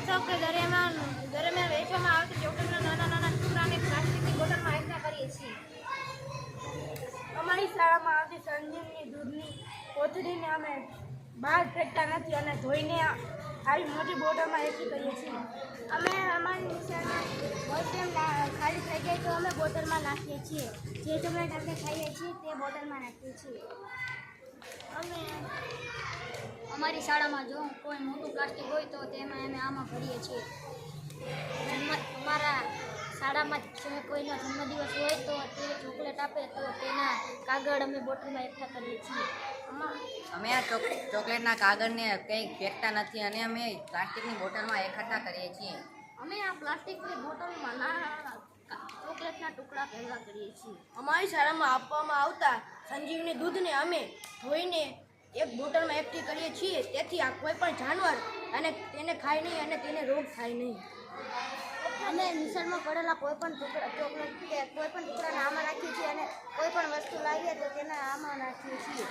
મહોત્સવ કે દરમિયાન દરમિયાન વેચવામાં આવતી ચોકડીના નાના નાના ટુકડાને પ્લાસ્ટિકની બોટલમાં એકઠા કરીએ છીએ. અમારી શાળામાં આવતી સંજીવની દૂધની કોથળીને અમે બહાર ફેંકતા નથી અને ધોઈને આવી મોટી બોટલમાં એકઠી કરીએ છીએ. અમે અમારી નિશાળમાં ખાલી થઈ જાય તો અમે બોટલમાં નાખીએ છીએ. જે ચોકલેટ અમે ખાઈએ છીએ તે બોટલમાં નાખીએ છીએ. અમે અમારી શાળામાં જો કોઈ મોટું પ્લાસ્ટિક હોય તો તેમાં અમે આમાં ભરીએ છીએ. અમારા શાળામાં જે કોઈનો જન્મદિવસ હોય તો તે ચોકલેટ આપે તો તેના કાગળ અમે બોટલમાં એકઠા કરીએ છીએ. અમે આ ચોક ચોકલેટના કાગળને કંઈ ફેંકતા નથી અને અમે પ્લાસ્ટિકની બોટલમાં એકઠા કરીએ છીએ. અમે આ પ્લાસ્ટિકની બોટલમાં નાના ચોકલેટના ટુકડા ભેગા કરીએ છીએ. અમારી શાળામાં આપવામાં આવતા સંજીવની દૂધને અમે ધોઈને એક બોટલમાં એકઠી કરીએ છીએ તેથી આ કોઈ પણ જાનવર અને તેને ખાય નહીં અને તેને રોગ થાય નહીં. અને નિશાળમાં પડેલા કોઈ પણ ટુકડા ચોકલેટ કે કોઈ પણ ટુકડાને આમાં નાખીએ છીએ અને કોઈ પણ વસ્તુ લાવીએ તો તેના આમાં નાખીએ છીએ.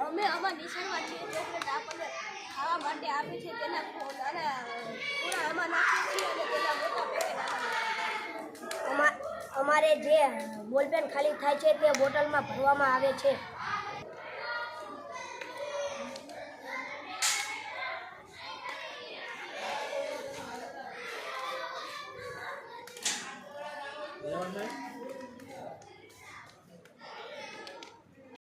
અમે અમારા નિશાળમાં જે ચોકલેટ આપણને ખાવા માટે આપે છે તેના અને પૂરા આમાં નાખીએ છીએ અને તેના મોટા પેકેટ આમાં અમારે જે બોલપેન ખાલી થાય છે તે બોટલમાં ભરવામાં આવે છે. number.